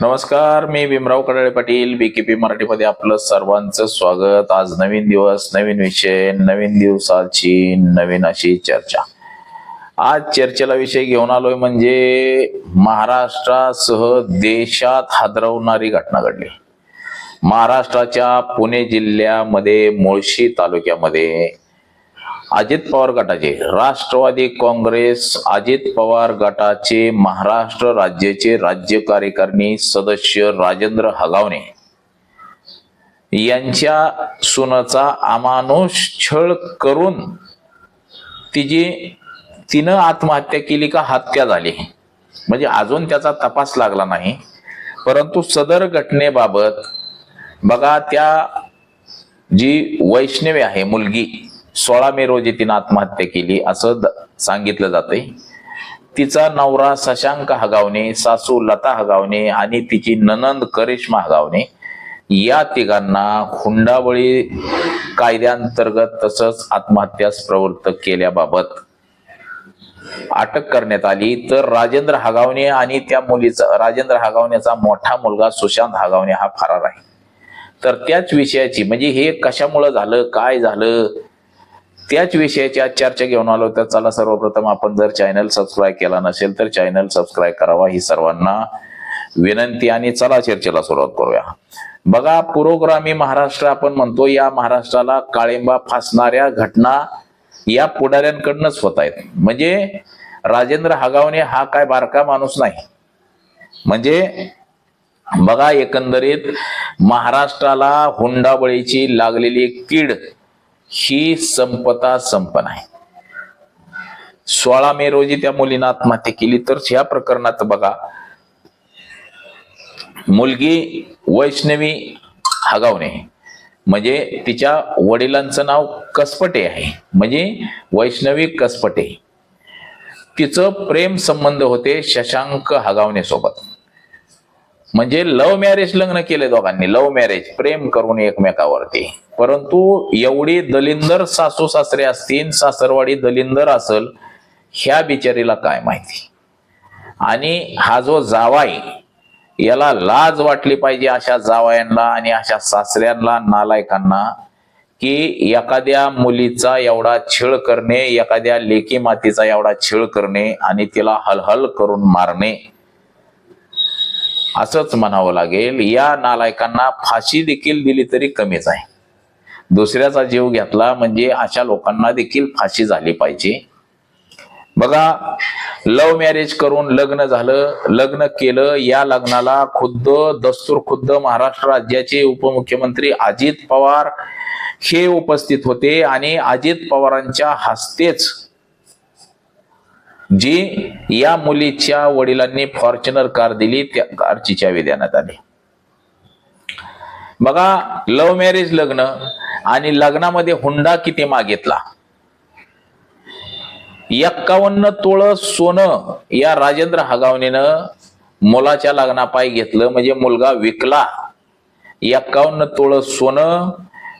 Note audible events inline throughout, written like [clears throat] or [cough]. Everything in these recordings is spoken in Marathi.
नमस्कार मी भीमराव कडाळे पाटील बीकेपी मराठीमध्ये आपलं सर्वांचं स्वागत. आज नवीन दिवस नवीन विषय नवीन दिवसाची नवीन अशी चर्चा. आज चर्चेला विषय घेऊन आलोय म्हणजे महाराष्ट्रासह देशात हादरवणारी घटना घडली. महाराष्ट्राच्या पुणे जिल्ह्यामध्ये मुळशी तालुक्यामध्ये अजित पवार गटाचे राष्ट्रवादी काँग्रेस अजित पवार गटाचे महाराष्ट्र राज्याचे राज्य कार्यकारिणी सदस्य राजेंद्र हगावणे. यांच्या सुनाचा अमानुष छळ करून तिची तिनं आत्महत्या केली का हत्या झाली? म्हणजे अजून त्याचा तपास लागला नाही. परंतु सदर घटनेबाबत बघा त्या जी वैष्णवी आहे मुलगी सोळा मे रोजी तिनं आत्महत्या केली असं सांगितलं जातंय. तिचा नवरा शशांक हगावणे सासू लता हगावणे आणि तिची ननंद करिश्मा हगावणे या तिघांना हुंडाबळी कायद्यांतर्गत तसंच आत्महत्यास प्रवृत्त केल्याबाबत अटक करण्यात आली. तर राजेंद्र हगावणे आणि त्या मुलीचा राजेंद्र हगावण्याचा मोठा मुलगा सुशांत हगावणे हा फरार आहे. तर त्याच विषयाची म्हणजे हे कशामुळं झालं काय झालं त्याच विषयाची आज चर्चा घेऊन आलो तर चला सर्वप्रथम आपण जर चॅनल सबस्क्राईब केला नसेल तर चॅनल सबस्क्राईब करावा. ही सर्वांना विनंती आणि चला चर्चेला सुरुवात करूया. बघा पुरोग्रामी महाराष्ट्र आपण म्हणतो या महाराष्ट्राला काळिंबा फासणाऱ्या घटना या पुढाऱ्यांकडनंच होत आहेत. म्हणजे राजेंद्र हगावणे हा काय बारका माणूस नाही. म्हणजे बघा एकंदरीत महाराष्ट्राला हुंडाबळीची लागलेली कीड ही संपता संपन आहे सोळा मे रोजी त्या मुलीनं आत्महत्या केली. तर ह्या प्रकरणात बघा मुलगी वैष्णवी हगावणे म्हणजे तिच्या वडिलांचं नाव कसपटे आहे. म्हणजे वैष्णवी कसपटे. तिचं प्रेम संबंध होते शशांक हगावणे सोबत. म्हणजे लव्ह मॅरेज लग्न केले दोघांनी. लव्ह मॅरेज प्रेम करून एकमेकावरती. परंतु एवढी दलिंदर सासू सासरे असतील सासरवाडी दलिंदर असल ह्या बिचारीला काय माहिती? आणि हा जो जावाई याला लाज वाटली पाहिजे अशा जावयांना आणि अशा सासऱ्यांना नालायकांना की एखाद्या मुलीचा एवढा छळ करणे एखाद्या लेकी मातीचा एवढा छळ करणे आणि तिला हलहल करून मारणे असंच म्हणावं लागेल. या नालायकांना फाशी देखील दिली तरी कमीच आहे. दुसऱ्याचा जीव घेतला म्हणजे अशा लोकांना देखील फाशी झाली पाहिजे. बघा लव्ह मॅरेज करून लग्न झालं लग्न केलं या लग्नाला खुद्द दस्तूर खुद्द महाराष्ट्र राज्याचे उपमुख्यमंत्री अजित पवार हे उपस्थित होते आणि अजित पवारांच्या हस्तेच जी या मुलीच्या वडिलांनी फॉर्च्युनर कार दिली त्या कारची चावी देण्यात आली. बघा लव्ह मॅरेज लग्न आणि लग्नामध्ये हुंडा किती मागितला? एक्कावन्न तोळ सोनं या राजेंद्र हगावणीनं मुलाच्या लग्नापायी घेतलं म्हणजे मुलगा विकला. एक्कावन्न तोळ सोनं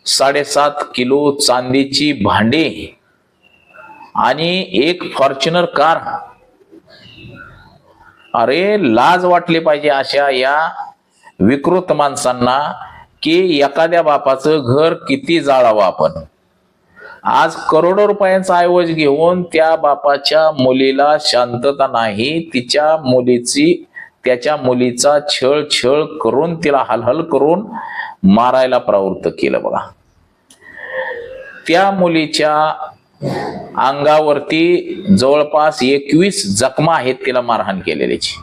साडेसात किलो चांदीची भांडी आणि एक फॉर्च्युनर कार. अरे लाज वाटली पाहिजे अशा या विकृत माणसांना की एखाद्या बापाचं घर किती जाळावं आपण? आज करोडो रुपयांचा ऐवज घेऊन त्या बापाच्या मुलीला शांतता नाही तिच्या मुलीची त्याच्या मुलीचा छळ छळ करून तिला हलहल करून मारायला प्रवृत्त केलं बघा. त्या मुलीच्या अंगावरती जवळपास एकवीस जखमा आहेत तिला मारहाण केलेल्याची.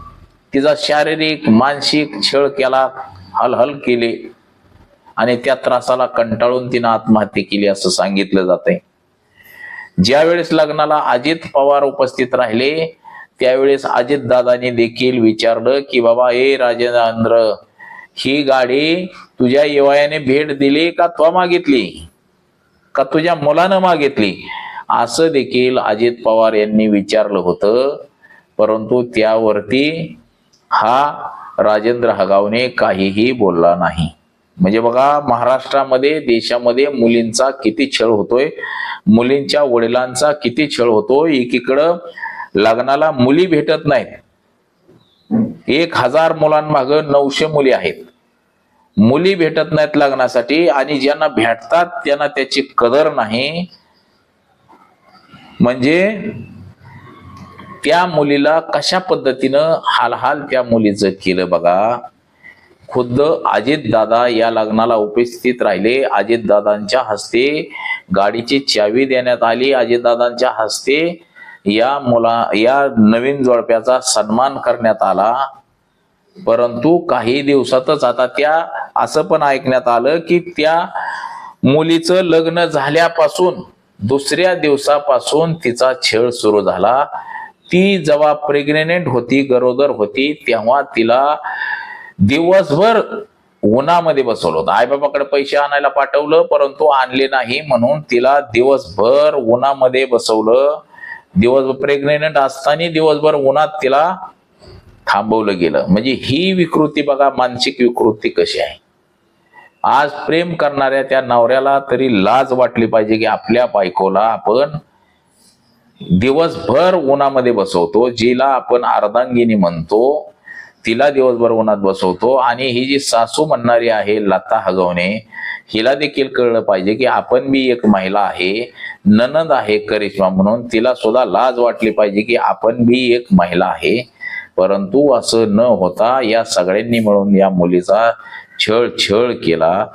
तिचा शारीरिक मानसिक छळ केला हलहल केली. आणि त्या त्रासाला कंटाळून तिनं आत्महत्या केली असं सांगितलं जातंय. ज्या वेळेस लग्नाला अजित पवार उपस्थित राहिले त्यावेळेस अजितदादांनी देखील विचारलं की बाबा ए राजेंद्र ही गाडी तुझ्या येवायाने भेट दिली का तो मागितली? का तुझ्या मुलानं मागितली? असं देखील अजित पवार यांनी विचारलं होतं. परंतु त्यावरती हा राजेंद्र हगावने काहीही बोलला नाही. म्हणजे बघा महाराष्ट्रामध्ये देशामध्ये मुलींचा किती छळ होतोय. मुलींच्या वडिलांचा किती छळ होतोय. एकीकडं लग्नाला मुली भेटत नाहीत. एक हजार मुलांमाग नऊशे मुली आहेत. मुली भेटत नाहीत लग्नासाठी आणि ज्यांना भेटतात त्यांना त्याची कदर नाही. म्हणजे त्या मुलीला कशा पद्धतीनं हालहाल त्या मुलीचं केलं बघा? खुद्द अजित दादा या लग्नाला उपस्थित राहिले. अजित दादांच्या हस्ते गाडीची चावी देण्यात आली. अजित दादांच्या हस्ते या मुला या नवीन जोडप्याचा सन्मान करण्यात आला. परंतु काही दिवसातच आता त्या असं पण ऐकण्यात आलं की त्या मुलीचं लग्न झाल्यापासून दुसऱ्या दिवसापासून तिचा छळ सुरू झाला. ती जेव्हा प्रेग्नेंट होती गरोदर होती तेव्हा तिला दिवसभर उन्हामध्ये बसवलं होतं. आईबाबाकडे पैसे आणायला पाठवलं परंतु आणले नाही म्हणून तिला दिवसभर उन्हामध्ये बसवलं. दिवसभर प्रेग्नेंट असताना दिवसभर उन्हात तिला थांबवलं गेलं. म्हणजे ही विकृती बघा मानसिक विकृती कशी आहे. आज प्रेम करणाऱ्या त्या नवऱ्याला तरी लाज वाटली पाहिजे की आपल्या बायकोला आपण दिवसभर उन्हामध्ये बसवतो जिला आपण अर्धांगिनी म्हणतो. तिला दिवसभर उन्हात बसवतो आणि ही जी सासू म्हणणारी आहे लता हगवणे हिला देखील कळलं पाहिजे की आपण बी एक महिला आहे ननद आहे करिश्मा म्हणून तिला सुद्धा लाज वाटली पाहिजे की आपण बी एक महिला आहे. परंतु असं न होता या सगळ्यांनी मिळून या मुलीचा छळ छळ केला.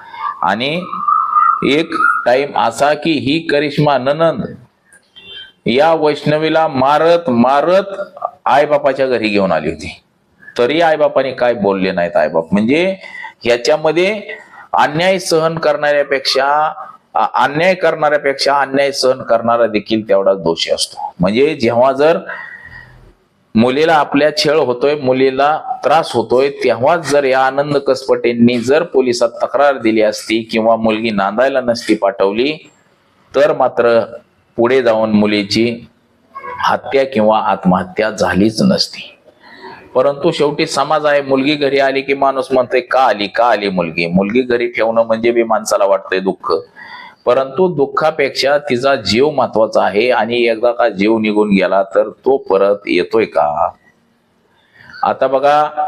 आणि एक टाइम असा की ही करिश्मा ननंद या वैष्णवीला मारत मारत आईबापाच्या घरी घेऊन आली होती. तरी आईबापाने काय बोलले नाहीत आईबाप. म्हणजे ह्याच्यामध्ये अन्याय सहन करणाऱ्यापेक्षा अन्याय करणाऱ्यापेक्षा अन्याय सहन करणारा देखील तेवढाच दोषी असतो. म्हणजे जेव्हा जर मुलीला आपल्या छेळ होतोय मुलीला त्रास होतोय तेव्हाच जर या आनंद कसपटेंनी जर पोलिसात तक्रार दिली असती किंवा मुलगी नांदायला नसती पाठवली तर मात्र पुढे जाऊन मुलीची हत्या किंवा आत्महत्या झालीच नसती. परंतु शेवटी समाज आहे मुलगी घरी आली की माणूस म्हणतोय का आली का आली मुलगी? मुलगी घरी ठेवणं म्हणजे बी माणसाला वाटतंय दुःख. परंतु दुःखापेक्षा तिचा जीव महत्त्वाचा आहे आणि एकदा का जीव निघून गेला तर तो परत येतोय का? आता बघा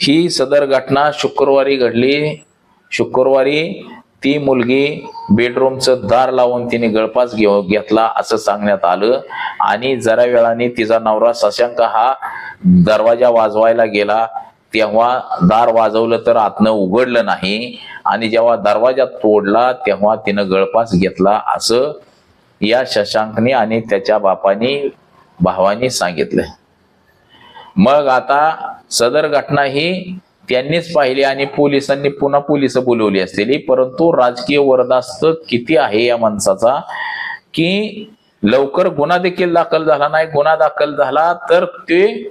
ही सदर घटना शुक्रवारी घडली. शुक्रवारी ती मुलगी बेडरूमचं दार लावून तिने गळपास घेऊ घेतला असं सांगण्यात आलं. आणि जरा वेळाने तिचा नवरा शशांक हा दरवाजा वाजवायला गेला. तेव्हा दार वाजवलं तर आतनं उघडलं नाही. आणि जेव्हा दरवाजा तोडला तेव्हा तिनं गळपास घेतला असं या शशांकने आणि त्याच्या बापानी भावानी सांगितलं. मग आता सदर घटना ही त्यांनीच पाहिले आणि पोलिसांनी पुन्हा पोलीस बोलवली असलेली परंतु राजकीय वरदास्त किती आहे या माणसाचा? की लवकर गुन्हा देखील दाखल झाला नाही. गुन्हा दाखल झाला तर ते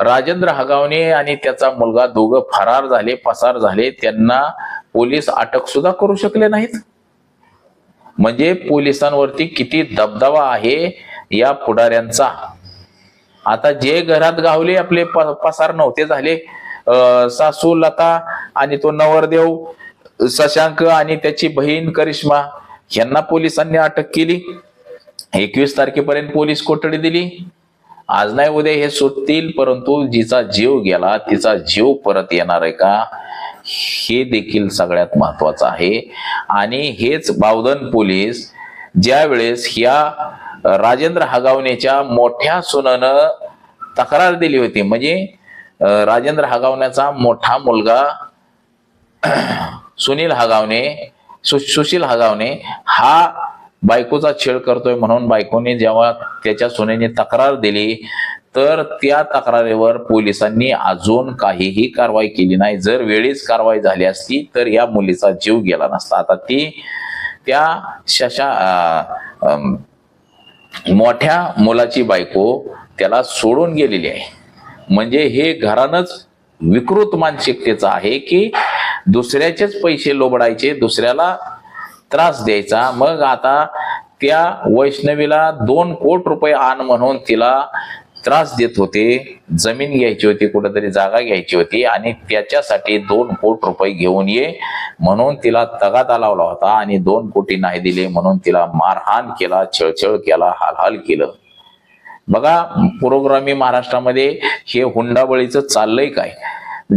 राजेंद्र हगावणे आणि त्याचा मुलगा दोघं फरार झाले पसार झाले. त्यांना पोलीस अटक सुद्धा करू शकले नाहीत. म्हणजे पोलिसांवरती किती दबदबा आहे या पुढाऱ्यांचा. आता जे घरात गावले आपले प- पसार नव्हते झाले सासू लता आणि तो नवरदेव शशांक आणि त्याची बहीण करिश्मा यांना पोलिसांनी अटक केली. एकवीस तारखेपर्यंत पोलीस कोठडी दिली. आज नाही उद्या हे सुटतील परंतु जिचा जीव गेला तिचा जीव परत येणार आहे का? हे देखील सगळ्यात महत्वाचं आहे. आणि हेच बावधन पोलीस ज्या वेळेस ह्या राजेंद्र हगावनेच्या मोठ्या सुनानं तक्रार दिली होती. म्हणजे राजेंद्र हगावण्याचा मोठा मुलगा [clears throat] सुनील हगावणे सु सुशील हगावणे हा बायकोचा छेड करतोय म्हणून बायकोने जेव्हा त्याच्या सुनेने तक्रार दिली तर त्या तक्रारीवर पोलिसांनी अजून काहीही कारवाई केली नाही. जर वेळीच कारवाई झाली असती तर या मुलीचा जीव गेला नसता. आता ती त्या शशा मोठ्या मुलाची बायको त्याला सोडून गेलेली आहे. म्हणजे हे घरानच विकृत मानसिकतेचं आहे की दुसऱ्याचेच पैसे लोबडायचे दुसऱ्याला त्रास द्यायचा. मग आता त्या वैष्णवीला दोन कोट रुपये आण म्हणून तिला त्रास देत होते. जमीन घ्यायची होती कुठेतरी जागा घ्यायची होती आणि त्याच्यासाठी दोन कोट रुपये घेऊन ये म्हणून तिला तगादा लावला होता आणि दोन कोटी नाही दिले म्हणून तिला मारहाण केला छळछळ केला हालहाल केलं. बघा पुरोग्रामी महाराष्ट्रामध्ये हे हुंडाबळीचं चाललंय काय?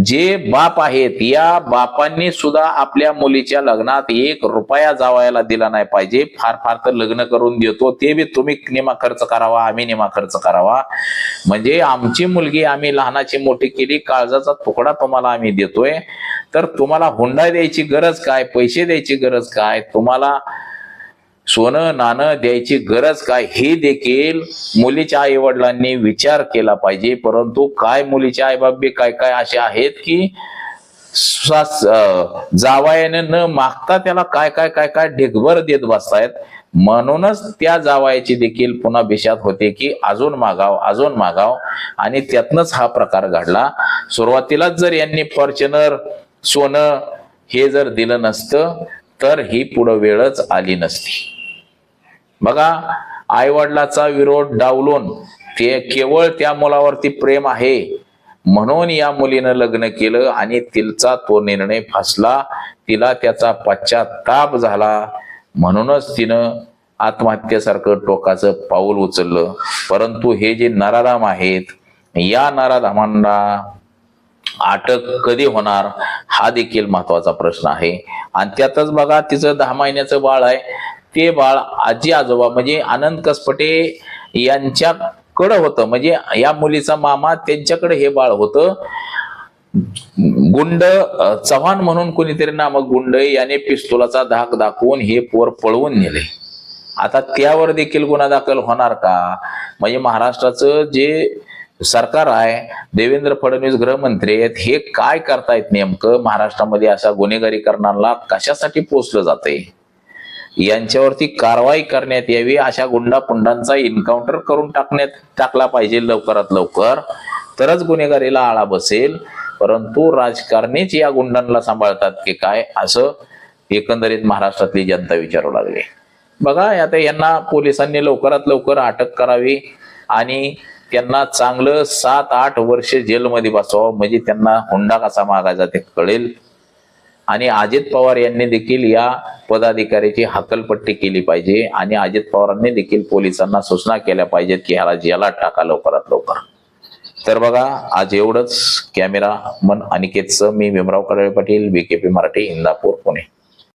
जे बाप आहेत या बापांनी सुद्धा आपल्या मुलीच्या लग्नात एक रुपया जावायला दिला नाही पाहिजे. फार फार तर लग्न करून देतो. ते बी तुम्ही निमा खर्च करावा आम्ही निमा खर्च करावा. म्हणजे आमची मुलगी आम्ही लहानाची मोठी केली काळजाचा तुकडा तुम्हाला आम्ही देतोय. तर तुम्हाला हुंडा द्यायची गरज काय पैसे द्यायची गरज काय तुम्हाला सोनं नाणं द्यायची गरज काय हे देखील मुलीच्या आई वडिलांनी विचार केला पाहिजे. परंतु काय मुलीचे आईबाबी काय काय असे आहेत की जावायाने न मागता त्याला काय काय काय काय ढेगभर देत बसतायत. म्हणूनच त्या जावायाची देखील पुन्हा बिशात होते की अजून मागाव अजून मागाव. आणि त्यातनच हा प्रकार घडला. सुरुवातीलाच जर यांनी फॉर्च्युनर सोनं हे जर दिलं नसतं तर ही पुढं वेळच आली नसती. बघा आईवडिलाचा विरोध डावलून ते केवळ त्या मुलावरती प्रेम आहे. म्हणून या मुलीनं लग्न केलं आणि तिचा तो निर्णय फासला. तिला त्याचा पश्चाताप झाला. म्हणूनच तिनं आत्महत्येसारखं टोकाचं पाऊल उचललं. परंतु हे जे नराधाम आहेत या नराधामांना अटक कधी होणार हा देखील महत्त्वाचा प्रश्न आहे. आणि त्यातच बघा तिचं दहा महिन्याचं बाळ आहे. ते बाळ आजी आजोबा म्हणजे आनंद कसपटे यांच्याकडं होतं. म्हणजे या मुलीचा मामा त्यांच्याकडे हे बाळ होतं. गुंड चव्हाण म्हणून कोणीतरी नामक गुंड याने पिस्तुलाचा धाक दाखवून हे पोर पळवून नेले. आता त्यावर देखील गुन्हा दाखल होणार का? म्हणजे महाराष्ट्राचं जे सरकार आहे देवेंद्र फडणवीस गृहमंत्री आहेत हे काय करतायत नेमकं? महाराष्ट्रामध्ये अशा गुन्हेगारी करणारला कशासाठी पोचलं जातंय? यांच्यावरती कारवाई करण्यात यावी अशा गुंडापुंडांचा एन्काउंटर करून टाकण्यात टाकला पाहिजे लवकरात लवकर. तरच गुन्हेगारीला आळा बसेल. परंतु राजकारणीच या गुंडांना सांभाळतात की काय असं एकंदरीत महाराष्ट्रातली जनता विचारू लागली. बघा आता यांना पोलिसांनी लवकरात लवकर अटक करावी आणि त्यांना चांगलं सात आठ वर्ष जेलमध्ये बसवावं म्हणजे त्यांना हुंडा कसा मागायचा ते कळेल. आणि अजित पवार यांनी देखील या पदाधिकाऱ्याची हकलपट्टी केली पाहिजे आणि अजित पवारांनी देखील पोलिसांना सूचना केल्या पाहिजेत की ह्याला जेलात टाका लवकरात लवकर. तर बघा आज एवढंच. कॅमेरा मन अनिकेतचं मी भीमराव कडळे पाटील बीकेपी मराठी इंदापूर पुणे.